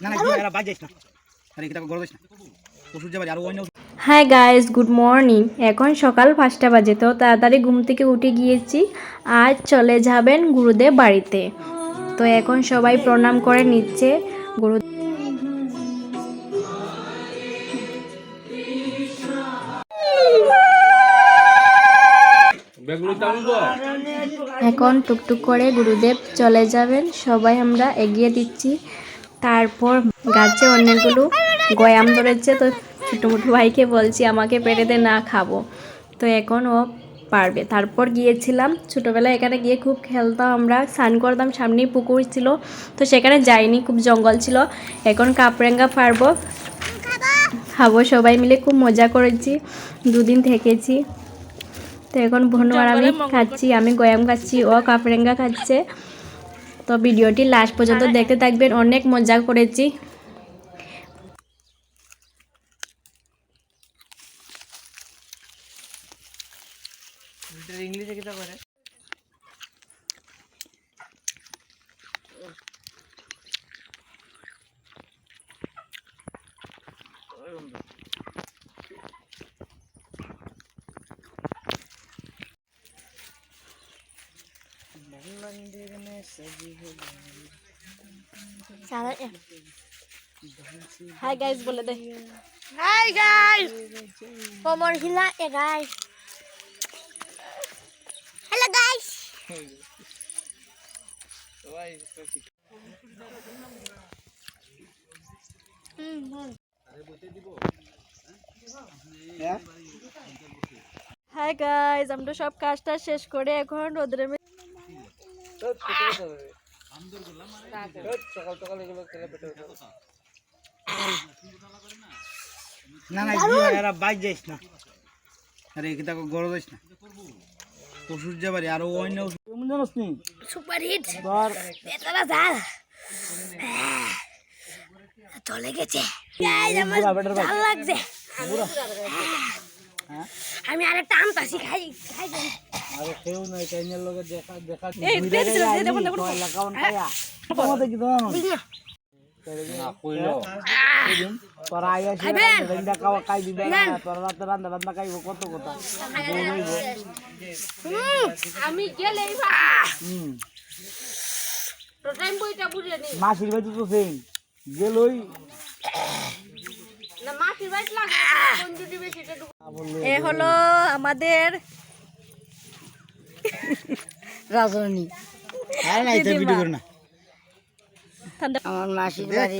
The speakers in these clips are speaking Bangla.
না না বাজাইছ না আরে কিটা গড় দিছ না ওষুধ যাবে আর অন্য হাই গাইস গুড মর্নিং এখন সকাল পাঁচটা বাজে তো তাড়াতাড়ি ঘুম থেকে উঠে গিয়েছি আজ চলে যাবেন গুরুদেব বাড়িতে তো এখন সবাই প্রণাম করে নিচ্ছে। গুরু এখন টুকটুক করে গুরুদেব চলে যাবেন। সবাই আমরা এগিয়ে দিচ্ছি। তারপর গাছে অনেকগুলো গয়াম ধরেছে, তো ছোটো মোটো ভাইকে বলছি, আমাকে পেরেতে না খাব। তো এখন ও পারবে। তারপর গিয়েছিলাম ছোটোবেলায় এখানে গিয়ে খুব খেলতাম আমরা স্নান করতাম সামনেই পুকুর ছিল তো সেখানে যাইনি খুব জঙ্গল ছিল। এখন কাপড়েঙ্গা পারব খাব সবাই মিলে খুব মজা করেছি দুদিন থেকেছি। তো এখন আর আমি খাচ্ছি আমি গয়াম খাচ্ছি ও কাপড়েঙ্গা খাচ্ছে। তো ভিডিওটি লাস্ট পর্যন্ত দেখতে থাকবেন অনেক মজা করেছি। ইংলিশে কিটা করে হাই গাইস বলে দে Hi guys. Pomor hila ya guys. Hello guys. হ্যাঁ হাই গাইস আমরা সব কাজটা শেষ করে এখন রোদ্রে না না এরা না। আরে গড় দিছ না। ওষুধ যাবে আর অন্য ওষুধ জানোস নি সুপার হিট ধর বেতরা জাল। চলে গেছে। ভালো লাগছে। হ্যাঁ। আমি আরেকটা আমতাছি খাই খাই আরে কেউ নাই কাইনের লগে দেখা দেখা এই দিয়ে দেখুন দেখুন লাগাউন খায়া। তোমাদের কি জানো? আমি গেলেই বা। হুম। তো টাইম বইটা বুঝে নি। মাসির বাড়ি তো গেলই। ঢুক- এ হলো আমাদের রাজরানী। হ্যাঁ না এটা ভিডিও করে না। ঠান্ডা আমার মাসির বাড়ি।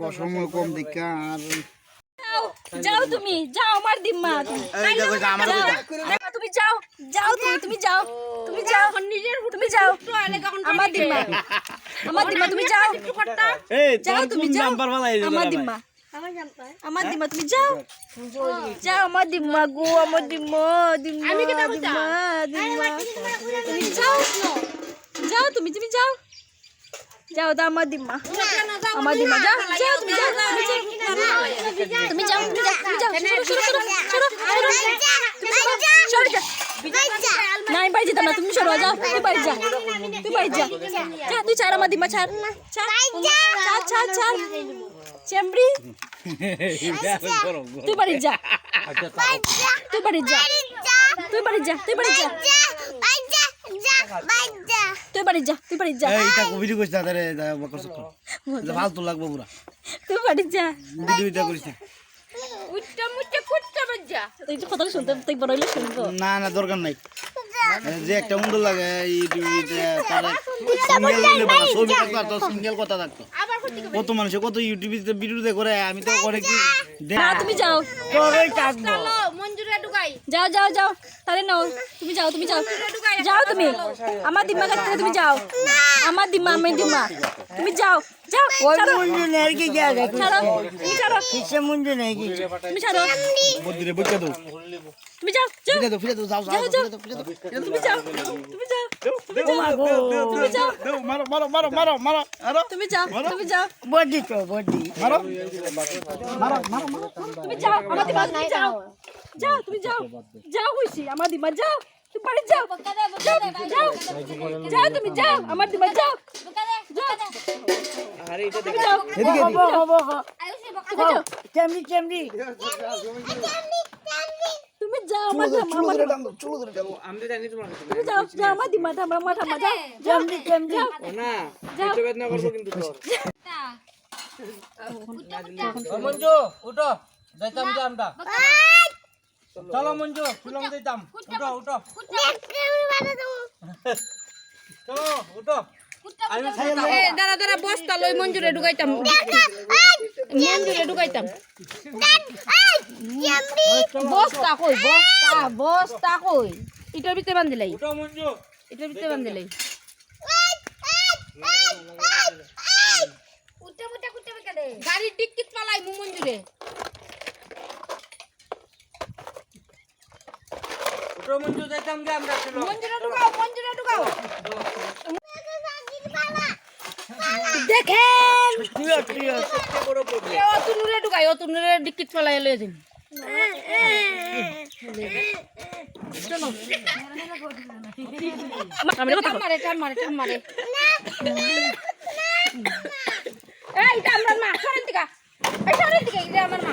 বসময় কম আর যাও তুমি যাও আমার দিম্মা। তুমি যাও যাও তুমি তুমি যাও তুমি যাও। তুমি যাও। আমার দিম্মা। আমার দিম্মা তুমি যাও। এই যাও তুমি যাও। আমার দিম্মা। আমার দিম্মা তুমি যাও। যাও আমার দিম্মা গো আমার দিম্মা দিম্মা দিম্মা দিম্মা। তুমি যাও। যাও তুমি তুমি যাও। যাও দা আমার দিম্মা আমার দিম্মা যাও যাও তুমি যাও তুমি যাও তুমি যাও তুমি যাও তুমি যাও সরো সরো সরো সরো সরো সরো যা না আমি বাড়ি যেতাম না তুমি সরো যাও তুই বাড়ি যা তুই বাড়ি যা যা তুই ছাড় আমার দিম্মা ছাড় ছাড় ছাড় ছাড় ছাড় চেমড়ি তুই বাড়ি যা তুই বাড়ি যা তুই বাড়ি যা। ভিডিও না রে বকর সকর ফালতু লাগবে পুরা। তুই বাড়ি যা। ভিডিও ভিডিও করিস না উচ্চা মুচ্চা কুচ্চা বজ্জা তুই যে কথা শুনতে তুই বড় হইলে শুনব। না না দরকার নাই। যে। একটা লাগে ইউটিউবে তার সিঙ্গেল ছবি থাকতো সিঙ্গেল কথা থাকতো। কত মানুষে কত ইউটিউবে ভিডিও করে আমি তো করে কি না তুমি যাও। তোরই যাও যাও যাও। তাহলে নাও তুমি যাও তুমি যাও। যাও তুমি। আমার দিম্মা কাছ থেকে তুমি যাও। আমার দিম্মা আমি দিম্মা তুমি যাও যাও ওই ছাড়ো। তুমি ছাড়ো। তুমি ছাড়ো। বদ্দিরে বইটা দাও। তুমি যাও যাও। ফিরে দাও ফিরে দাও যাও যাও তুমি যাও তুমি যাও তুমি যাও। দাও মারো মারো মারো মারো মারো মারো। তুমি যাও তুমি যাও। বডি তো বডি। মারো। তুমি যাও আমার দিমা তুমি যাও। যাও তুমি যাও। যাও কইছি আমার দিমা যাও। তুমি বাড়ি যাও। যাও যাও। তুমি যাও। আমার দিমা যাও। এদিকে হব হব। তুমি যাও। তুমি আমার যাব তুমি যাও যাও আমার দিমা মাথা মা যাও। চেমড়ি চেমড়ি মঞ্জু উঠো যাইতাম যে আমরা। চলো মঞ্জু ফিলম দিতাম উঠো উঠো। চলো উঠো। দাঁড়া দাঁড়া বস্তা লই মঞ্জুরে ঢুকাইতাম। মঞ্জুরে ঢুকাইতাম। বস্তা কই বস্তা বস্তা কই? ইটার ভিতরে বান্ধিলাই উঠো ইটার ভিতরে বান্ধিলাই গাড়ির টিকিট পালাই মু মঞ্জুরে। উঠো মঞ্জু যাইতাম যে আমরা চলো মঞ্জুরে ঢুকাও মঞ্জুরে ঢুকাও। দেখেন। এ অতুনুরে ঢুকাই অতুনুরে টিকিট পালাই লয়ে দিন আমি কথা টান মারে মারে মারে এই এটা আমার মা সরেন দিকা। এই সরেন দিকা এটা আমার মা।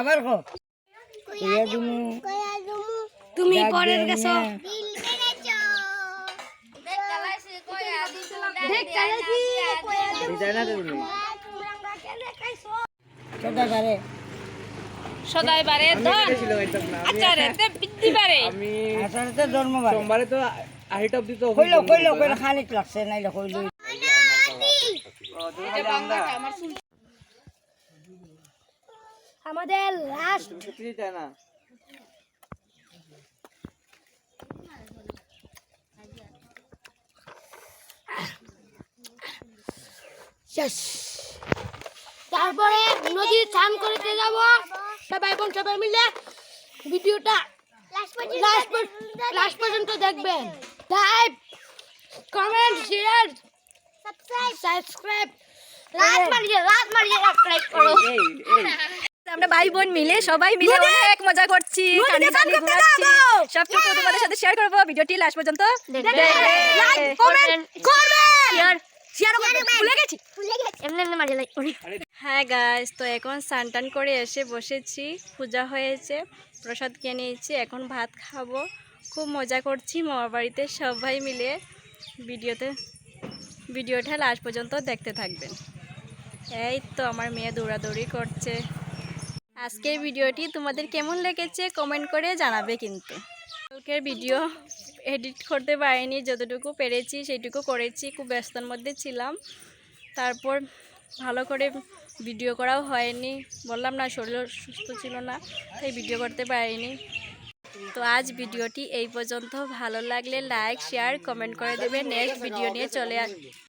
আবার কো ইয়া দুমু তুমি পরের গেছো কেদা গারে সদাই বারে ধন আচারে তে বিদ্যি বারে আমি আসলে জন্ম বারে সোমবারে তো আহিট অব্দি তো কইলো কইলো কইলো খানিক লাগছে নাইলে কইলো আমাদের লাস্ট না। শেষ তারপরে নদী স্নান করতে যাব। সবাই বোন সবাই মিলে ভিডিওটা লাস্ট পর্যন্ত দেখবেন। Like comment share subscribe like মারিয়ে লাইক মারিয়ে সাবস্ক্রাইব করো। আমরা ভাই বোন মিলে সবাই মিলে অনেক মজা করছি কানে কানে সব কিছু তোমাদের সাথে শেয়ার করব ভিডিওটি লাস্ট পর্যন্ত লাইক কমেন্ট করবেন শেয়ার করবেন ভুলে গেছি? এমনি এমনি মারিয়ে লাইক করি। হ্যাঁ গাইস তো এখন স্নান টান করে এসে বসেছি পূজা হয়েছে প্রসাদ কিনে নিয়েছি এখন ভাত খাব। খুব মজা করছি মামার বাড়িতে সবাই মিলে ভিডিওতে ভিডিওটা লাস্ট পর্যন্ত দেখতে থাকবেন। এই তো আমার মেয়ে দৌড়াদৌড়ি করছে। আজকের ভিডিওটি তোমাদের কেমন লেগেছে কমেন্ট করে জানাবে কিন্তু। কালকের ভিডিও এডিট করতে পারিনি, যতটুকু পেরেছি সেইটুকু করেছি, খুব ব্যস্তর মধ্যে ছিলাম। তারপর ভালো করে ভিডিও করাও হয়নি। বললাম না শরীর সুস্থ ছিল না, তাই ভিডিও করতে পারিনি। তো আজ ভিডিওটি এই পর্যন্ত। ভালো লাগলে লাইক শেয়ার কমেন্ট করে দেবে। নেক্সট ভিডিও নিয়ে চলে